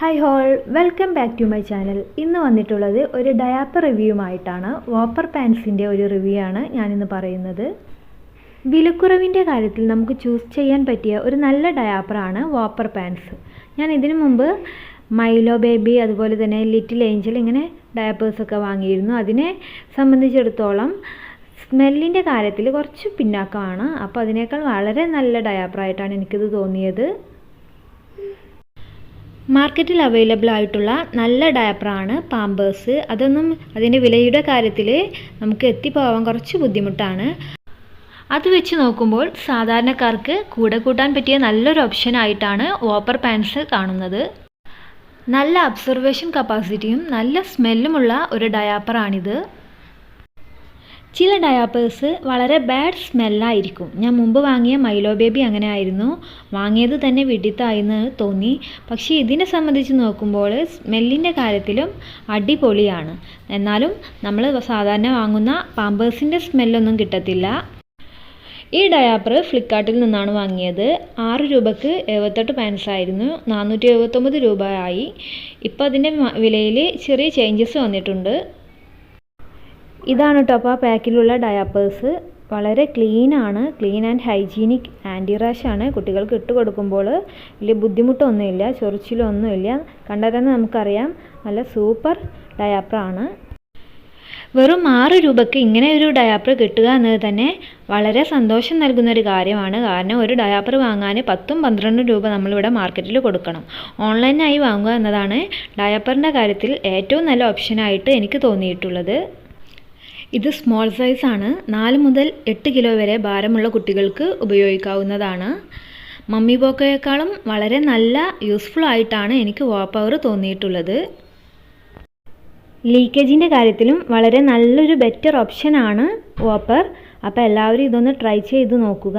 Hi all welcome back to my channel ഇന്ന് വന്നിട്ടുള്ളത് ഒരു ഡയാപ്പർ റിവ്യൂമായിട്ടാണ് വാപ്പർ പാൻസിന്റെ ഒരു റിവ്യൂ ആണ് ഞാനിന്ന് പറയുന്നത്. വിലക്കുറവിന്റെ കാര്യത്തിൽ നമുക്ക് ചൂസ് ചെയ്യാൻ പറ്റിയ ഒരു നല്ല ഡയാപ്പറാണ് വാപ്പർ പാൻസ് ഞാൻ ഇതിനു മുമ്പ് മൈലോ ബേബി അതുപോലെ തന്നെ ലിറ്റിൽ ഏഞ്ചൽ ഇങ്ങനെ ഡയാപ്പേഴ്സൊക്കെ വാങ്ങിയിരുന്നു. അതിനെ സംബന്ധിച്ചിടത്തോളം സ്മെല്ലിന്റെ കാര്യത്തിൽ കുറച്ച് പിന്നാക്കമാണ്. അപ്പോൾ അതിനേക്കാൾ വളരെ നല്ല ഡയാപ്പറായിട്ടാണ് എനിക്കിത് തോന്നിയത്. മാർക്കറ്റിൽ അവൈലബിൾ ആയിട്ടുള്ള നല്ല ഡയപ്പറാണ് പാമ്പേഴ്സ് അതൊന്നും അതിന്റെ വിലയുടെ കാര്യത്തിൽ നമുക്ക് എത്തിപ്പോവാൻ കുറച്ച് ബുദ്ധിമുട്ടാണ്. അത് വെച്ച് നോക്കുമ്പോൾ സാധാരണക്കാർക്ക് കൂടെ കൂട്ടാൻ പറ്റിയ നല്ലൊരു ഓപ്ഷൻ ആയിട്ടാണ് വാപ്പർ പാൻസ് കാണുന്നത്. നല്ല അബ്സർവേഷൻ കപ്പാസിറ്റിയും നല്ല സ്മെല്ലുമുള്ള ഒരു ഡയാപ്പറാണിത് ചില ഡയാപ്പേഴ്സ് വളരെ ബാഡ് സ്മെല്ലായിരിക്കും ഞാൻ മുമ്പ് വാങ്ങിയ മൈലോ ബേബി അങ്ങനെ ആയിരുന്നു വാങ്ങിയത് തന്നെ വിഡിത്തായെന്ന് തോന്നി. പക്ഷേ ഇതിനെ സംബന്ധിച്ച് നോക്കുമ്പോൾ സ്മെല്ലിന്റെ കാര്യത്തിലും അടിപൊളിയാണ്. എന്നാലും നമ്മൾ സാധാരണ വാങ്ങുന്ന പാമ്പേഴ്സിന്റെ സ്മെല്ലൊന്നും കിട്ടത്തില്ല. ഈ ഡയാപ്പർ ഫ്ലിപ്കാർട്ടിൽ നിന്നാണ് വാങ്ങിയത്. ആറ് രൂപക്ക് എഴുപത്തെട്ട് പാൻസ് ആയിരുന്നു. നാനൂറ്റി എഴുപത്തൊമ്പത് രൂപ ആയി ഇപ്പോൾ അതിന്റെ വിലയിൽ ചെറിയ ചേഞ്ചസ് വന്നിട്ടുണ്ട്. ഇതാണ് കേട്ടോ അപ്പോൾ ആ പാക്കിലുള്ള ഡയാപ്പേഴ്സ് വളരെ ക്ലീനാണ് ക്ലീൻ ആൻഡ് ഹൈജീനിക് ആന്റി റാഷാണ് കുട്ടികൾക്ക് ഇട്ട് കൊടുക്കുമ്പോൾ വലിയ ബുദ്ധിമുട്ടൊന്നുമില്ല ചൊറിച്ചിലൊന്നുമില്ല. കണ്ടാൽ തന്നെ നമുക്കറിയാം. നല്ല സൂപ്പർ ഡയാപ്പറാണ് വെറും ആറ് രൂപയ്ക്ക് ഇങ്ങനെ ഒരു ഡയാപ്പർ കിട്ടുക എന്നത് തന്നെ വളരെ സന്തോഷം നൽകുന്ന ഒരു കാര്യമാണ്. കാരണം ഒരു ഡയാപ്പർ വാങ്ങാൻ പത്തും പന്ത്രണ്ടും രൂപ നമ്മളിവിടെ മാർക്കറ്റിൽ കൊടുക്കണം. ഓൺലൈനായി വാങ്ങുക എന്നതാണ് ഡയാപ്പറിന്റെ കാര്യത്തിൽ ഏറ്റവും നല്ല ഓപ്ഷനായിട്ട് എനിക്ക് തോന്നിയിട്ടുള്ളത്. ഇത് സ്മോൾ സൈസാണ് നാല് മുതൽ എട്ട് കിലോ വരെ ഭാരമുള്ള കുട്ടികൾക്ക് ഉപയോഗിക്കാവുന്നതാണ്. മമ്മി പോക്കയേക്കാളും വളരെ നല്ല യൂസ്ഫുൾ ആയിട്ടാണ് എനിക്ക് വാപ്പവർ പവർ തോന്നിയിട്ടുള്ളത്. ലീക്കേജിന്റെ കാര്യത്തിലും വളരെ നല്ലൊരു ബെറ്റർ ഓപ്ഷനാണ് വാപ്പർ അപ്പോൾ എല്ലാവരും ഇതൊന്ന് ട്രൈ ചെയ്ത് നോക്കുക.